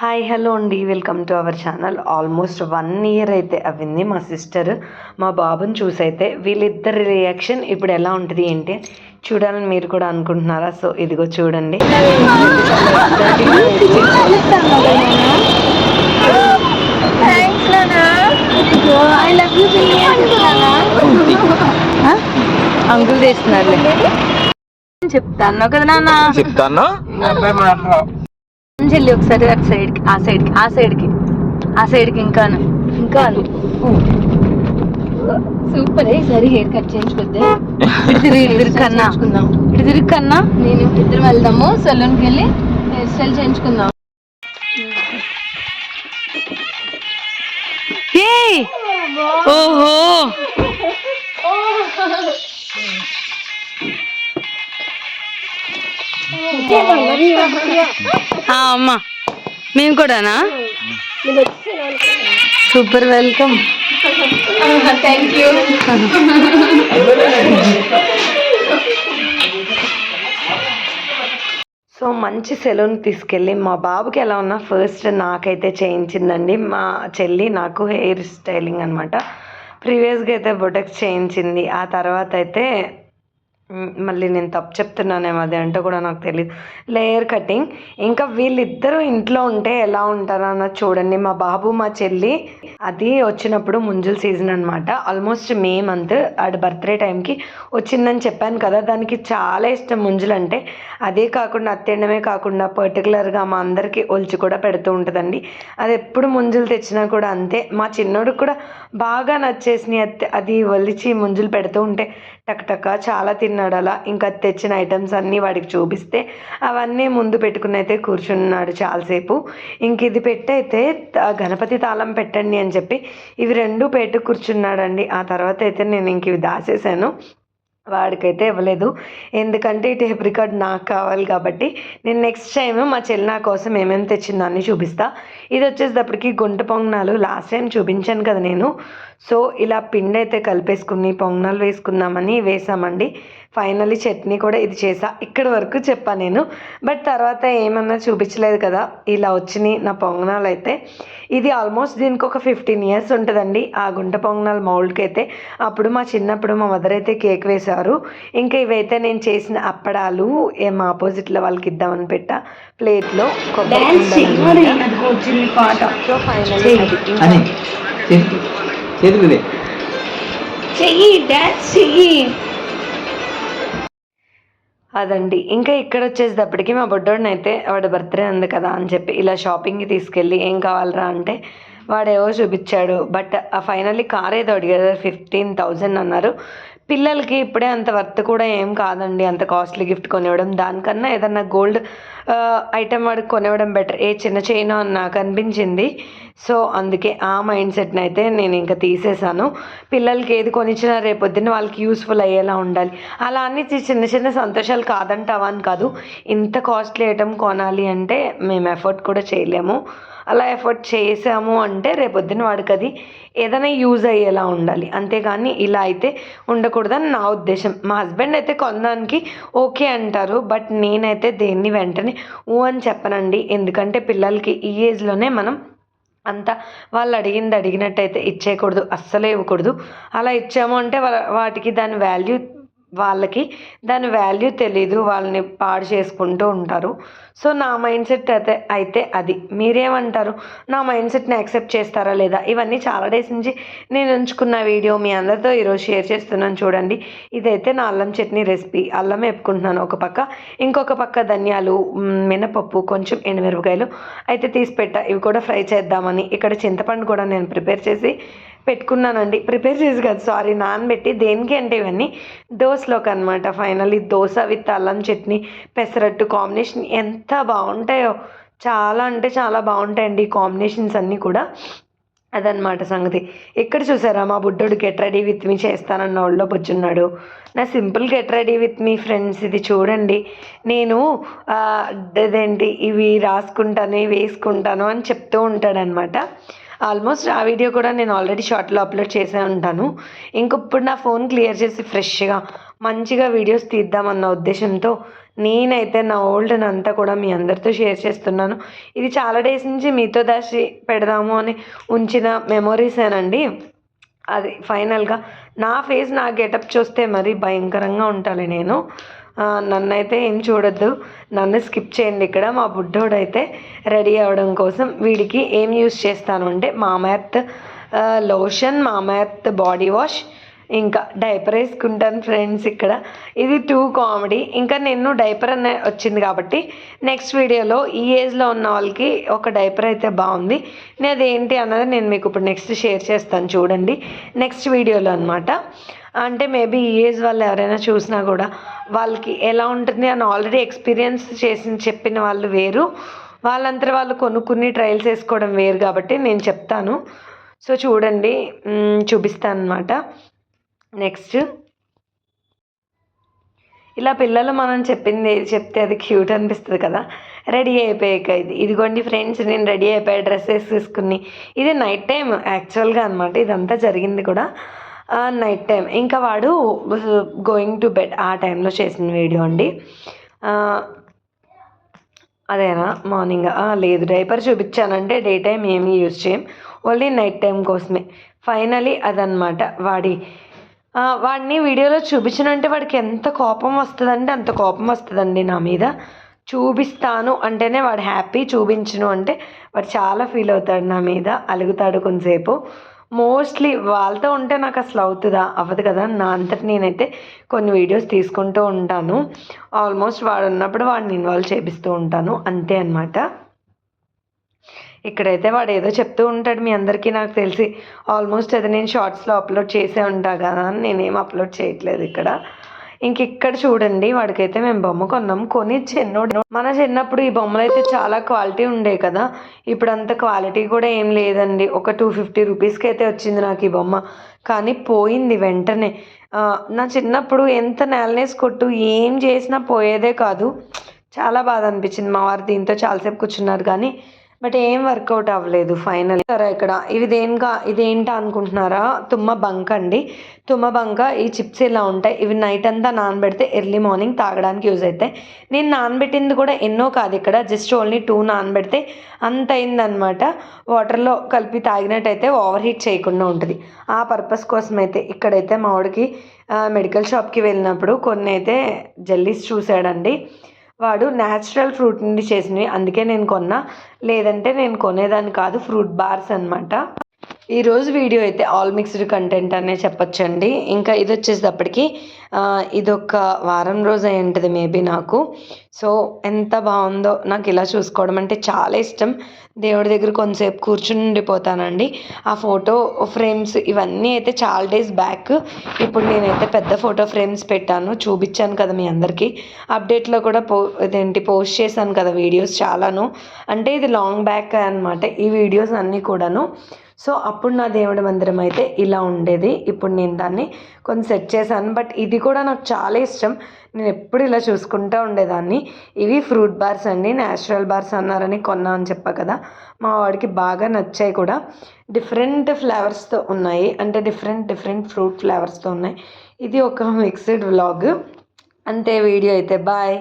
Hi hello అండి. Welcome to our channel. Almost one year అయితే అవింది మా సిస్టర్. మా బాబుని చూసైతే వీళ్ళిద్దరి రియాక్షన్ ఇప్పుడు ఎలా ఉంటుంది ఏంటి చూడాలని మీరు కూడా అనుకుంటున్నారా? సో ఇదిగో చూడండి. అంకుల్ చేస్తున్నారు చెప్తాను? కదా నాన్న. చెప్తాను చెల్లి ఒకసారి అటు సైడ్కి ఆ సైడ్కి ఆ సైడ్కి ఆ సైడ్కి ఇంకాను. ఇంకా సూపర్. సరే హెయిర్ కట్ ఇటు తిరిగి కన్నా. తిరిగి కన్నా. నేను ఇద్దరు వెళ్దాము సెలూన్కి వెళ్ళి హెయిర్ స్టైల్ చేయించుకుందాం. ఓహో! అమ్మా. మేము కూడానా? Super welcome. Thank you so మంచి సెలూన్ తీసుకెళ్ళి మా బాబుకి ఎలా ఉన్నా ఫస్ట్ నాకైతే చేయించిందండి. మా చెల్లి నాకు హెయిర్ స్టైలింగ్ అనమాట ప్రీవియస్గా అయితే బొటెక్స్ చేయించింది. ఆ తర్వాత అయితే మళ్ళీ నేను తప్పు చెప్తున్నానేమో అది అంటే కూడా నాకు తెలియదు లేయర్ కటింగ్ ఇంకా వీళ్ళిద్దరూ ఇంట్లో ఉంటే ఎలా ఉంటారో అన్నది చూడండి. మా బాబు మా చెల్లి అది వచ్చినప్పుడు ముంజుల సీజన్ అనమాట ఆల్మోస్ట్ మే మంత్ ఆడ బర్త్డే టైంకి వచ్చిందని చెప్పాను కదా. దానికి చాలా ఇష్టం ముంజులు అంటే అదే కాకుండా అత్యండమే కాకుండా పర్టికులర్గా మా అందరికీ ఒలిచి కూడా పెడుతూ ఉంటుందండి. అది ఎప్పుడు ముంజులు తెచ్చినా కూడా అంతే. మా చిన్నోడికి కూడా బాగా నచ్చేసినాయి. అత్తే అది ఒలిచి ముంజులు పెడుతూ ఉంటే టక్ చాలా తిన్నాడు అలా ఇంకా తెచ్చిన ఐటమ్స్ అన్నీ వాడికి చూపిస్తే అవన్నీ ముందు పెట్టుకుని అయితే కూర్చున్నాడు చాలాసేపు. ఇంక ఇది పెట్టయితే గణపతి తాళం పెట్టండి అని చెప్పి ఇవి రెండు పెట్టు కూర్చున్నాడండి. ఆ తర్వాత అయితే నేను ఇంక ఇవి దాసేసాను వాడికైతే ఇవ్వలేదు. ఎందుకంటే ఈ టేప్ రికార్డ్ నాకు కావాలి కాబట్టి నేను నెక్స్ట్ టైం మా చెల్లి నా కోసం ఏమేమి తెచ్చిందో అన్నీ చూపిస్తా. ఇది వచ్చేటప్పటికి గుంట పొంగనాలు. లాస్ట్ టైం చూపించాను కదా నేను. సో ఇలా పిండి అయితే కలిపేసుకుని పొంగనాలు వేసుకుందామని వేసామండి. ఫైనల్లీ చట్నీ కూడా ఇది చేసా. ఇక్కడి వరకు చెప్పా నేను. బట్ తర్వాత ఏమన్నా చూపించలేదు కదా ఇలా వచ్చినాయి నా పొంగనాలు అయితే. ఇది ఆల్మోస్ట్ దీనికి ఒక ఫిఫ్టీన్ ఇయర్స్ ఉంటుందండి ఆ గుంట పొంగనాలు మౌల్డ్కి అయితే. అప్పుడు మా చిన్నప్పుడు మా మదర్ అయితే కేక్ వేశారు. ఇంకా ఇవైతే నేను చేసిన అప్పడాలు ఏం ఆపోజిట్లో వాళ్ళకి ఇద్దామని పెట్టా. ప్లేట్లో సో ఫైనల్లీ చేతులు చెయ్యి డాన్స్ చెయ్యి అదండి. ఇంకా ఇక్కడ వచ్చేసేటప్పటికి మా బొడ్డోడిని అయితే వాడి బర్త్డే ఉంది కదా అని చెప్పి ఇలా షాపింగ్కి తీసుకెళ్ళి ఏం కావాలరా అంటే వాడేవో చూపించాడు. బట్ ఫైనల్లీ కార్ ఏదో అడిగారు. ఫిఫ్టీన్ థౌజండ్ అన్నారు. పిల్లలకి ఇప్పుడే అంత వర్త్ కూడా ఏం కాదండి. అంత కాస్ట్లీ గిఫ్ట్ కొనివ్వడం. దానికన్నా ఏదన్నా గోల్డ్ ఐటమ్ వాడికి కొనివ్వడం బెటర్. ఏ చిన్న చైన్ అని నాకు అనిపించింది సో అందుకే ఆ మైండ్ సెట్ని అయితే నేను ఇంకా తీసేశాను పిల్లలకి ఏది కొనిచ్చినా రేపొద్దున వాళ్ళకి యూస్ఫుల్ అయ్యేలా ఉండాలి. అలా అని చిన్న చిన్న సంతోషాలు కాదంటావా అని కాదు. ఇంత కాస్ట్లీ ఐటమ్ కొనాలి అంటే మేము ఎఫర్ట్ కూడా చేయలేము. అలా ఎఫర్ట్ చేసాము అంటే రేపొద్దున వాడికి అది ఏదైనా యూజ్ అయ్యేలా ఉండాలి. అంతేగాని ఇలా అయితే ఉండకూడదని నా ఉద్దేశం. మా హస్బెండ్ అయితే కొనడానికి ఓకే అంటారు బట్ నేనైతే దేన్ని వెంటనే ఊ అని చెప్పనండి. ఎందుకంటే పిల్లలకి ఈ ఏజ్లోనే మనం అంత వాళ్ళు అడిగింది అడిగినట్టయితే ఇచ్చేయకూడదు అస్సలే ఇవ్వకూడదు. అలా ఇచ్చాము అంటే వాళ్ళ వాటికి దాని వాల్యూ వాళ్ళకి దాని వాల్యూ తెలీదు వాళ్ళని పాడు చేసుకుంటూ ఉంటారు. సో నా మైండ్ సెట్ అయితే అయితే అది. మీరేమంటారు? నా మైండ్ సెట్ని యాక్సెప్ట్ చేస్తారా లేదా? ఇవన్నీ చాలా డేస్ నుంచి నేను ఉంచుకున్న వీడియో మీ అందరితో ఈరోజు షేర్ చేస్తున్నాను చూడండి. ఇదైతే నా అల్లం చట్నీ రెసిపీ అల్లం వేపుకుంటున్నాను ఒక పక్క. ఇంకొక పక్క ధనియాలు మినపప్పు కొంచెం ఎండుమిరపకాయలు అయితే తీసి పెట్టా. ఇవి కూడా ఫ్రై చేద్దామని. ఇక్కడ చింతపండు కూడా నేను ప్రిపేర్ చేసి పెట్టుకున్నానండి. ప్రిపేర్ చేసి కాదు సారీ నానబెట్టి దేనికి అంటే ఇవన్నీ దోశలోకి అనమాట ఫైనల్లీ దోశ విత్ అల్లం చట్నీ పెసరట్టు కాంబినేషన్ ఎంత బాగుంటాయో. చాలా అంటే చాలా బాగుంటాయండి ఈ కాంబినేషన్స్ అన్నీ కూడా. అదనమాట సంగతి. ఇక్కడ చూసారా మా బుడ్డోడు గెట్ రెడీ విత్ మీ చేస్తానన్న ఒళ్ళో కూర్చున్నాడు నా simple get ready with me friends ఇది చూడండి. నేను అదేంటి ఇవి రాసుకుంటాను ఇవి వేసుకుంటాను అని చెప్తూ ఉంటాడనమాట ఆల్మోస్ట్ ఆ వీడియో కూడా నేను ఆల్రెడీ షార్ట్లో అప్లోడ్ చేసే ఉంటాను. ఇంకొప్పుడు నా ఫోన్ క్లియర్ చేసి ఫ్రెష్గా మంచిగా వీడియోస్ తీద్దామన్న ఉద్దేశంతో నేనైతే నా ఓల్డ్ అంతా కూడా మీ అందరితో షేర్ చేస్తున్నాను. ఇది చాలా డేస్ నుంచి మీతో దాచి పెడదాము అని ఉంచిన మెమొరీసేనండి అది ఫైనల్గా నా ఫేస్ నా గెటప్ చూస్తే మరి భయంకరంగా ఉంటాలి నేను. నన్నైతే ఏం చూడొద్దు. నన్ను స్కిప్ చేయండి ఇక్కడ. మా బుడ్డోడైతే రెడీ అవ్వడం కోసం వీడికి ఏం యూస్ చేస్తాను అంటే Mamaearth lotion Mamaearth body wash ఇంకా డైపర్ వేసుకుంటాను ఫ్రెండ్స్ ఇక్కడ. ఇది టూ కామెడీ ఇంకా నేను డైపర్ అనే వచ్చింది కాబట్టి నెక్స్ట్ వీడియోలో ఈ ఏజ్లో ఉన్న వాళ్ళకి ఒక డైపర్ అయితే బాగుంది. నేను అదేంటి అన్నది నేను మీకు ఇప్పుడు నెక్స్ట్ షేర్ చేస్తాను చూడండి. నెక్స్ట్ వీడియోలో అనమాట అంటే మేబీ ఈ ఏజ్ వాళ్ళు ఎవరైనా చూసినా కూడా వాళ్ళకి ఎలా ఉంటుంది అని ఆల్రెడీ ఎక్స్పీరియన్స్ చేసి చెప్పిన వాళ్ళు వేరు. వాళ్ళంతా వాళ్ళు కొనుక్కుని ట్రయల్స్ వేసుకోవడం వేరు కాబట్టి నేను చెప్తాను. సో చూడండి చూపిస్తాను అనమాట నెక్స్ట్. ఇలా పిల్లలు మనం చెప్పింది చెప్తే అది క్యూట్ అనిపిస్తుంది కదా. రెడీ అయిపోయాక ఇది. ఇదిగోండి ఫ్రెండ్స్ నేను రెడీ అయిపోయా డ్రెస్ వేసేసుకుని ఇది నైట్ టైం యాక్చువల్గా అనమాట ఇదంతా జరిగింది కూడా నైట్ టైం ఇంకా వాడు గోయింగ్ టు బెడ్ ఆ టైంలో చేసిన వీడియో అండి. అదేనా? మార్నింగ్. లేదు. డైపర్ చూపించానంటే డే టైం ఏమీ యూజ్ చేయం. ఓన్లీ నైట్ టైం కోసమే. ఫైనలీ అదనమాట వాడి వాడిని వీడియోలో చూపించినంటే వాడికి ఎంత కోపం వస్తుందంటే అంత కోపం వస్తుందండి నా మీద. చూపిస్తాను అంటేనే వాడు హ్యాపీ చూపించను అంటే వాడు చాలా ఫీల్ అవుతాడు నా మీద అలుగుతాడు కొంతసేపు. మోస్ట్లీ వాళ్ళతో ఉంటే నాకు అసలు అవుతుందా? అవ్వదు కదా? నా అంతటి నేనైతే కొన్ని వీడియోస్ తీసుకుంటూ ఉంటాను. ఆల్మోస్ట్ వాడు ఉన్నప్పుడు వాడిని ఇన్వాల్వ్ చేపిస్తూ ఉంటాను. అంతే అనమాట ఇక్కడైతే వాడు ఏదో చెప్తూ ఉంటాడు మీ అందరికీ నాకు తెలిసి. ఆల్మోస్ట్ అది నేను షార్ట్స్లో అప్లోడ్ చేసే ఉంటా కదా అని నేనేం అప్లోడ్ చేయట్లేదు ఇక్కడ. ఇంక ఇక్కడ చూడండి వాడికైతే మేము బొమ్మ కొన్నాం. కొని చిన్నోడు మన చిన్నప్పుడు ఈ బొమ్మలు అయితే చాలా క్వాలిటీ ఉండే కదా. ఇప్పుడు అంత క్వాలిటీ కూడా ఏం లేదండి. ఒక టూ ఫిఫ్టీ రూపీస్కి అయితే వచ్చింది నాకు ఈ బొమ్మ. కానీ పోయింది వెంటనే. నా చిన్నప్పుడు ఎంత నేలనేసి కొట్టు ఏం చేసినా పోయేదే కాదు. చాలా బాధ అనిపించింది మా వారు దీంతో చాలాసేపు కూర్చున్నారు కానీ బట్ ఏం వర్కౌట్ అవ్వలేదు ఫైనల్. సరే ఇక్కడ ఇవి దేనికా ఇదేంటా అనుకుంటున్నారా? తుమ్మ బంక్ అండి. తుమ్మ బంక ఈ చిప్స్ ఇలా ఉంటాయి. ఇవి నైట్ అంతా నానబెడితే ఎర్లీ మార్నింగ్ తాగడానికి యూజ్ అవుతాయి నేను నానబెట్టింది కూడా ఎన్నో కాదు ఇక్కడ. జస్ట్ ఓన్లీ టూ నానబెడితే అంత అయిందనమాట వాటర్లో కలిపి తాగినట్టయితే ఓవర్ హీట్ చేయకుండా ఉంటుంది. ఆ పర్పస్ కోసం అయితే ఇక్కడైతే మా మెడికల్ షాప్కి వెళ్ళినప్పుడు కొన్ని అయితే జెల్లీస్ చూశాడండి. వాడు న్యాచురల్ ఫ్రూట్ నుండి చేసినవి. అందుకే నేను కొన్నా. లేదంటే నేను కొనేదాన్ని కాదు ఫ్రూట్ బార్స్ అనమాట ఈరోజు వీడియో అయితే ఆల్ మిక్స్డ్ కంటెంట్ అనే చెప్పొచ్చండి. ఇంకా ఇది వచ్చేసేటప్పటికి ఇదొక వారం రోజు అయి ఉంటుంది మేబీ నాకు. సో ఎంత బాగుందో నాకు ఇలా చూసుకోవడం అంటే చాలా ఇష్టం. దేవుడి దగ్గర కొంతసేపు కూర్చుని ఉండిపోతానండి. ఆ ఫోటో ఫ్రేమ్స్ ఇవన్నీ అయితే చాలా డేస్ బ్యాక్. ఇప్పుడు నేనైతే పెద్ద ఫోటో ఫ్రేమ్స్ పెట్టాను చూపించాను కదా మీ అందరికీ. అప్డేట్లో కూడా పో ఇదేంటి పోస్ట్ చేశాను కదా వీడియోస్ చాలాను. అంటే ఇది లాంగ్ బ్యాక్ అనమాట ఈ వీడియోస్ అన్నీ కూడాను. సో అప్పుడు నా దేవుడి మందిరం అయితే ఇలా ఉండేది. ఇప్పుడు నేను దాన్ని కొంచెం సెట్ చేశాను. బట్ ఇది కూడా నాకు చాలా ఇష్టం. నేను ఎప్పుడు ఇలా చూసుకుంటూ ఉండేదాన్ని. ఇవి ఫ్రూట్ బార్స్ అండి. న్యాచురల్ బార్స్ అన్నారని కొన్నా అని చెప్పా కదా. మా వాడికి బాగా నచ్చాయి కూడా. డిఫరెంట్ ఫ్లేవర్స్తో ఉన్నాయి. అంటే డిఫరెంట్ డిఫరెంట్ ఫ్రూట్ ఫ్లేవర్స్తో ఉన్నాయి. ఇది ఒక మిక్స్డ్ వ్లాగ్ అంతే వీడియో అయితే. బాయ్